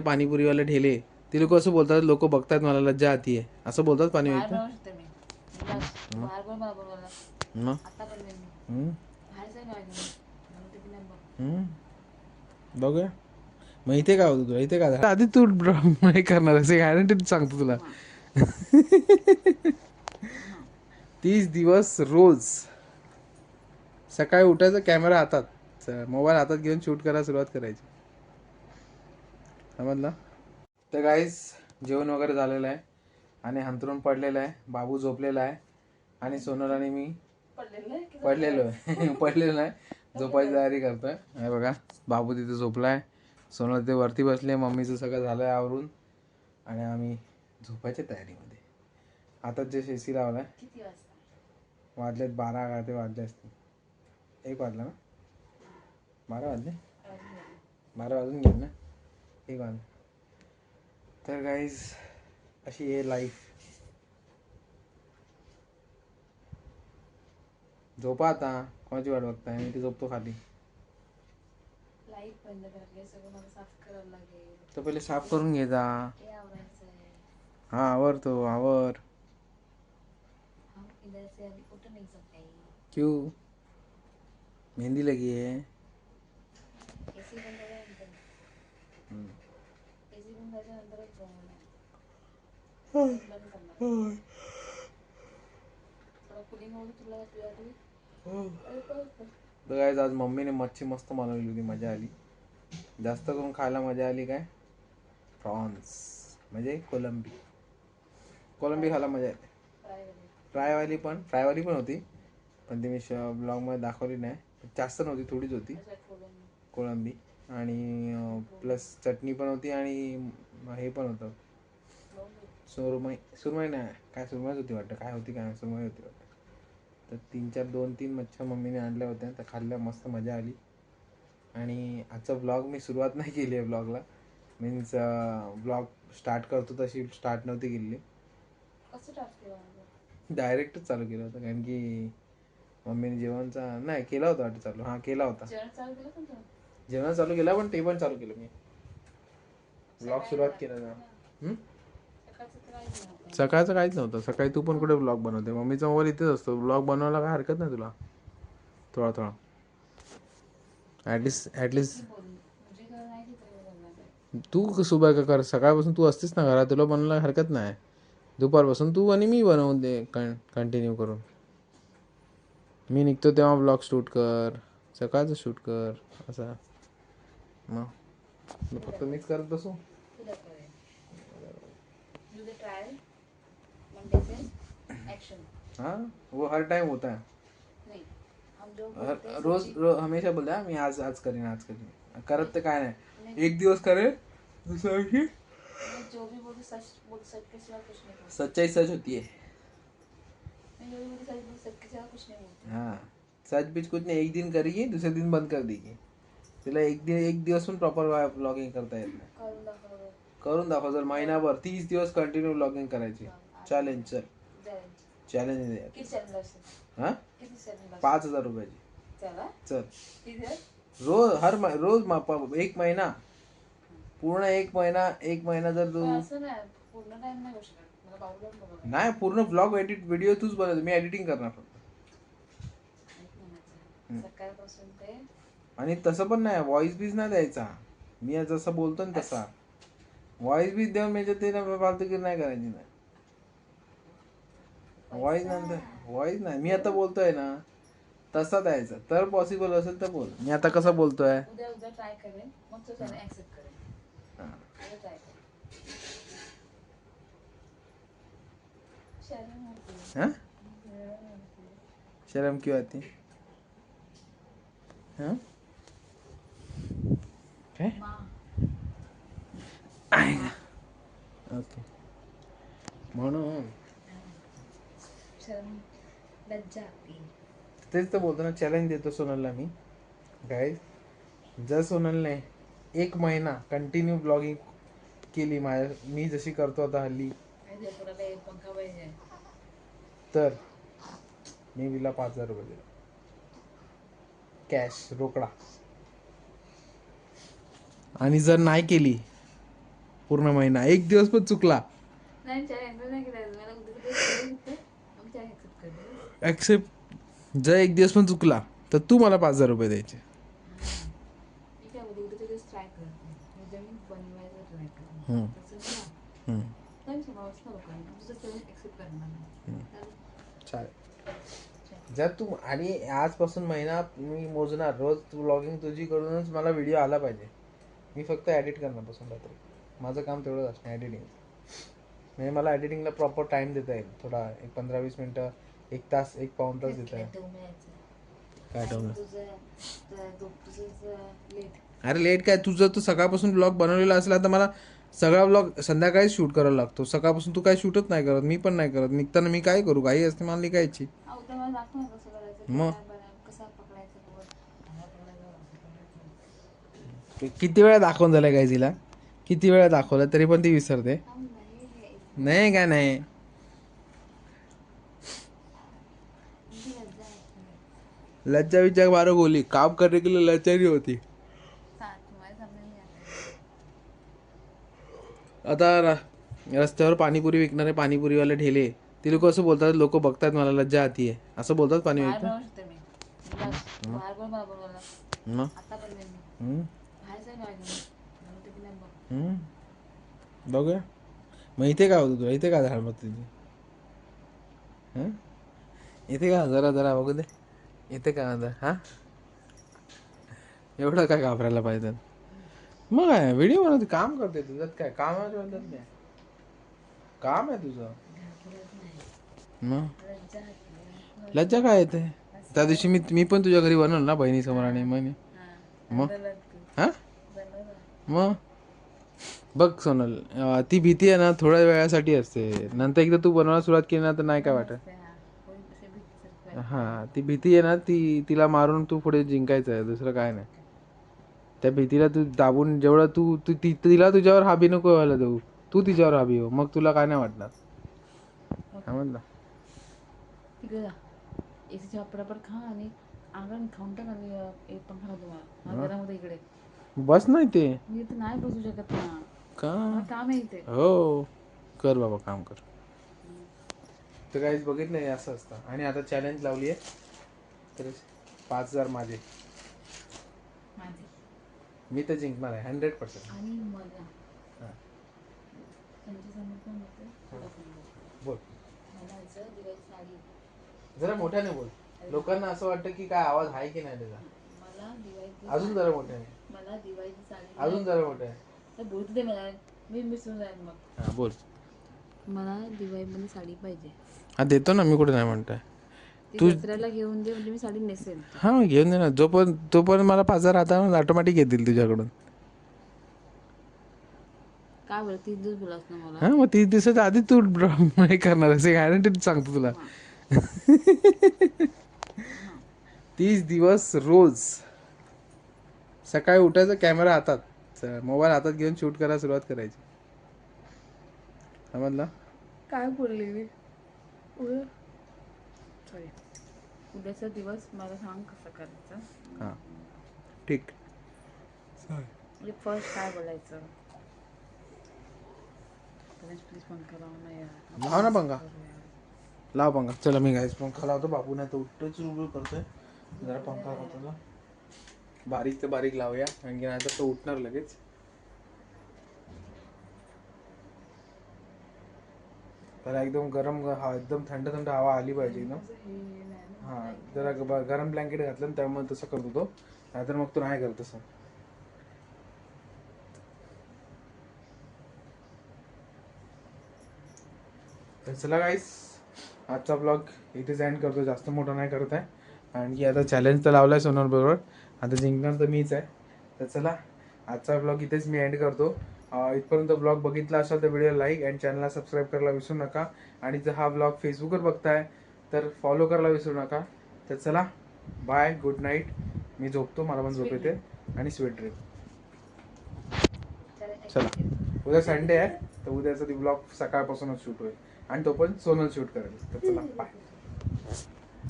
पाणीपुरीवाले ठेले ते लोक असं बोलतात लोक बघतात मला लज्जा आती आहे असं बोलतात पाणी की नाही. बघूया. मग इथे होतं तुला? इथे झालं? आधी तू ड्रॉ हे करणार असे गॅरंटी सांगतो तुला. तीस दिवस रोज. सकाळी उठायचं कॅमेरा हातात. मोबाईल हातात घेऊन शूट करायला सुरुवात करायची. समजलं? तर गाईस जेवण वगैरे झालेलं आहे आणि हंतरून पडलेलं आहे. बाबू झोपलेला आहे आणि सोनल आणि मी पडलेलं आहे पडलेलो आहे. आहे. झोपायची तयारी करतोय. हे बघा बाबू तिथे झोपलाय सोनल तिथे वरती बसले मम्मीचं सगळं झालंय आवरून. आणि आम्ही झोपायच्या तयारीमध्ये. आता जे लावलाय. किती वाजता? वाजलेत बारा का ते वाजले असते एक वाजला ना? बारा वाजले? बारा वाजून गेले ना? एक वाजले तर गाईज अशी आहे लाईफ झोपा आता. कोणाची वाट बघताय? मी ते झोपतो खाली. लाइट बंद करायला सगळं मला साफ करावं लागेल. तर पहिले साफ करून घे जा. हे आवरायचं आहे हा आवर तो आवर. हम इधर से अभी उठ नहीं सकते क्यों? मेहंदी लगी है काय आज मम्मीने मच्छी मस्त बनवली होती मजा आली. जास्त करून खायला मजा आली काय? प्रॉन्स म्हणजे कोलंबी. कोलंबी खायला मजा येते. फ्रायवाली पण फ्रायवाली पण होती पण ती मी ब्लॉगमध्ये दाखवली नाही. जास्त नव्हती थोडीच होती. कोळंबी आणि प्लस चटणी पण होती आणि हे पण होतं. सुरमई सुरमई नाही काय सुरमईच होती वाटतं. काय होती काय सुरमई होती वाटतं. तर तीन चार दोन तीन मच्छ्या मम्मीने आणल्या होत्या. त्या खाल्ल्या मस्त मजा आली. आणि आजचा ब्लॉग मी सुरुवात नाही केली आहे ब्लॉगला मीन्स ब्लॉग स्टार्ट करतो तशी स्टार्ट नव्हती केलेली? डायरेक्टच चालू केलं होतं. कारण की मम्मीने जेवणचा नाही केला होता वाटतं चालू. हां केला होता. जेवण चालू केलं केला पण ते पण चालू केलं मी. ब्लॉग सुरुवात केला ना सकाळचं काहीच नव्हतं. सकाळी तू पण कुठे ब्लॉग बनवते? मम्मीचा मोबाईल इथेच असतो. ब्लॉग बनवायला काय हरकत नाही तुला? थोडा थोडा. ॲटलिस्ट ॲटलिस्ट तू सुबह का कर? सकाळपासून तू असतेस ना घरात. तुला बनवायला हरकत नाही. दुपारपासून तू आणि मी बनवून दे कं कंटिन्यू करून. मी निघतो तेव्हा ब्लॉग शूट कर. सकाळचं शूट कर. असा. मग मग फक्त मिक्स करत बसू तुला कळेल. Do the trial. Monday say action. हाँ वो हर टाइम होता है नहीं. हम जो हर बोलते हैं रोज सच्ची- रो, हमेशा बोलते हैं, मी आज आज करीन आज करीन करत तर काय नाही एक दिवस करे दुसऱ्या दिवशी मैं जो भी बोलती सच बोल सच के सिवा कुछ नहीं बोलती सच्चाई सच होती है मैं जो भी बोलती सच बोल सच के सिवा कुछ नहीं बोलती हाँ सच बीच कुछ नहीं एक दिन करेगी दूसरे दिन बंद कर देगी तिला एक दिन एक दिवस पण प्रॉपर ब्लॉगिंग करता येत नाही. करून दाखव करून दाखव जर महिनाभर तीस दिवस कंटिन्यू ब्लॉगिंग करायची. चॅलेंज चल. चॅलेंज किती असेल हा? किती पाच हजार रुपयाची. चला. चल. किती आहे? रोज हर रोज मा- प- एक महिना. पूर्ण एक महिना एक महिना जर तू पण असं नाही पूर्ण टाइम नाही मला नाही ब्लॉग एडिट व्हिडिओ तूच बनवतो. मी एडिटिंग करणार फक्त. एक महिन्याचं सकाळपासून ते आणि तसं पण नाही व्हॉइस बीज नाही द्यायचा. मी जसं बोलतो ना तसा. व्हॉइस बीज देऊन म्हणजे ते फालतूगिरी नाही करायची नाही व्हॉइस नंतर व्हॉइस नाही. मी आता बोलतोय ना तसा द्यायचा. तर पॉसिबल असेल तर बोल. मी आता कसं बोलतोय? उद्या उद्या ट्राय करेन. मग तो त्याला ऍक्सेप्ट करेन. हा. उद्या ट्राय करेन. शरम होती. हा? शरम होती. शर्म क्यों आती? हाँ? काय ओके. म्हणून. तेच तर बोलतो ना चॅलेंज देतो सोनलला मी. काय जर सोनलने एक महिना कंटिन्यू ब्लॉगिंग केली माझ्या मी जशी करतो आता हल्ली. तर मी तिला पाच हजार रुपये दिले. कॅश रोकडा. आणि जर नाही केली पूर्ण महिना. एक दिवस पण चुकला. ऍक्सेप्ट जर एक दिवस पण चुकला तर तू मला पाच हजार रुपये द्यायचे. चालेल. जर तू आणि आजपासून महिना मी मोजणार. रोज तू ब्लॉगिंग तुझी करूनच मला व्हिडिओ आला पाहिजे. मी फक्त एडिट करण्यापासून रात्री माझं काम तेवढंच असतं एडिटिंग म्हणजे मला एडिटिंगला प्रॉपर टाइम देता येईल. थोडा एक पंधरा वीस मिनटं एक तास एक पाऊण तास देता येईल. काय ठेवलं अरे लेट काय? तुझं तू सकाळपासून ब्लॉग बनवलेला असला तर मला सगळा ब्लॉग संध्याकाळीच शूट करायला लागतो. सकाळपासून तू काय शूटच नाही करत मी पण नाही करत. निघताना मी काय करू? काही असते मला निघायची करायचं. मग? काय बनवायचं, कसा पकडायचं बोट. मला पकडायचं, असं पकडायचं. किती वेळा दाखवून झालं काय तिला किती वेळा दाखवलं? तरी पण ती विसरते. नाही हे- नाही? काय नाही लज्जा विचार बारो बोली काम करने के लिए लज्जा नहीं होती. आता. रस्त्यावर पाणीपुरी विकणारे पाणीपुरीवाले ठेले. ते लोक असं बोलतात लोक बघतात मला लज्जा आती आहे. असं बोलतात पाणी विकतात बनवायला मग की मग इथे काय होतं तुला? इथे काय झालं मग तुझी? हं? इथे काय जरा जरा बघू दे. इथे काय होतं? हा? एवढं काय घाबरायला पाहिजे? मग काय? व्हिडिओ बनवते काम करते तुझ्यात काय? काम आहे तुझ्यात काय काम आहे तुझं. मग? लज्जा काय येते? त्या दिवशी मी मी पण तुझ्या घरी बनवलं ना बहिणीसमोर आणि. मग? तू. हा. मग? बघ सोनल अं, ती भीती आहे ना थोड्या वेळासाठी असते. नंतर एकदा तू बनवायला सुरुवात केली ना तर नाही काय वाटत. हा. ती भीती आहे ना ती तिला मारून तू पुढे जिंकायचं आहे दुसरं काय नाही. त्या भीतीला तू दाबून जेवढं तू तू ती तिला तुझ्यावर हाबी नको व्हायला देऊ. तू तिच्यावर हाबी हो मग तुला काय नाही वाटणार. म्हणला. तिकडे जा. एसीच्या खा आणि अंगण खाऊन टाक आणि अं, एक पंखा लावतो मला इकडे. बस नाही ते. मी इथे नाही बसू शकत ना. का? मला काम आहे इथे. हो. कर बाबा काम कर. तर काहीच बघितलं नाही असं असतं. आणि आता चॅलेंज लावली आहे तर पाच हजार माझे. माझी. मी तर जिंकणार आहे हंड्रेड पर्सेंट आणि मला. हा. त्यांच्यासमोर पण होतं. थोडं पण बोल. मला जरा मोठ्याने बोल. लोकांना असं वाटतं की काय आवाज आहे की नाही त्याचा. मला अजून जरा मोठ्याने मला साडी अजून जरा तर दे मला. मी मिसळून जाईल मग. हा बोल. मला दिवाळीमध्ये साडी पाहिजे. हा देतो ना मी कुठे नाही म्हणताय. ती दसऱ्याला घेऊन दे म्हणजे मी साडी नेसेल. हा मग घेऊन दे ना. जोपर्यंत तोपर्यंत मला पाच हजार आता ऑटोमॅटिक येतील तुझ्याकडून. काय बरं तीस दिवस बोलास ना मला. हा मग तीस दिवसाच्या आधी तू ड्रॉ हे करणार असे गॅरंटी सांगतो तुला. तीस दिवस रोज. सकाळी उठायचं कॅमेरा हातात. मोबाईल हातात घेऊन शूट करायला सुरुवात करायची. समजला? काय बोलले मी? उद्या? सॉरी उद्याचा दिवस मला सांग कसं करायचं? हां. ठीक. म्हणजे फर्स्ट काय बोलायचं? गणेश प्लीज पंखा लावून नाही यार. लाव ना पंखा लाव पंखा चला मी गायस पंखा लावतो. बाबू नाही तर उठतोच करतोय. जरा पंखा लावतो ना बारीक ते बारीक लावूया. कारण की नाही तर तो उठणार लगेच. त्याला एकदम गरम हा एकदम थंड थंड हवा आली पाहिजे एकदम. ना. हा जरा गरम ब्लँकेट घातलं त्यामुळे तसं करतो तो. नाहीतर मग तो नाही करत तसं. तर चला गाईस आजचा ब्लॉग इथेच एंड करतो जास्त मोठा नाही करत आहे. आणखी आता चॅलेंज तर लावलाय सोनर बरोबर. आता जिंकणार तर मीच आहे. तर चला आजचा ब्लॉग इथेच मी एंड करतो. इथपर्यंत ब्लॉग बघितला असाल तर व्हिडिओ लाईक अँड चॅनलला सबस्क्राईब करायला विसरू नका. आणि जर हा ब्लॉग फेसबुकवर बघताय तर फॉलो करायला विसरू नका. तर चला बाय गुड नाईट मी झोपतो मला पण झोप येते. आणि स्वीट ड्रीम चला उद्या संडे आहे. तर उद्याचा ती ब्लॉग सकाळपासूनच शूट होईल. आणि तो पण सोनल शूट करेल. तर चला बाय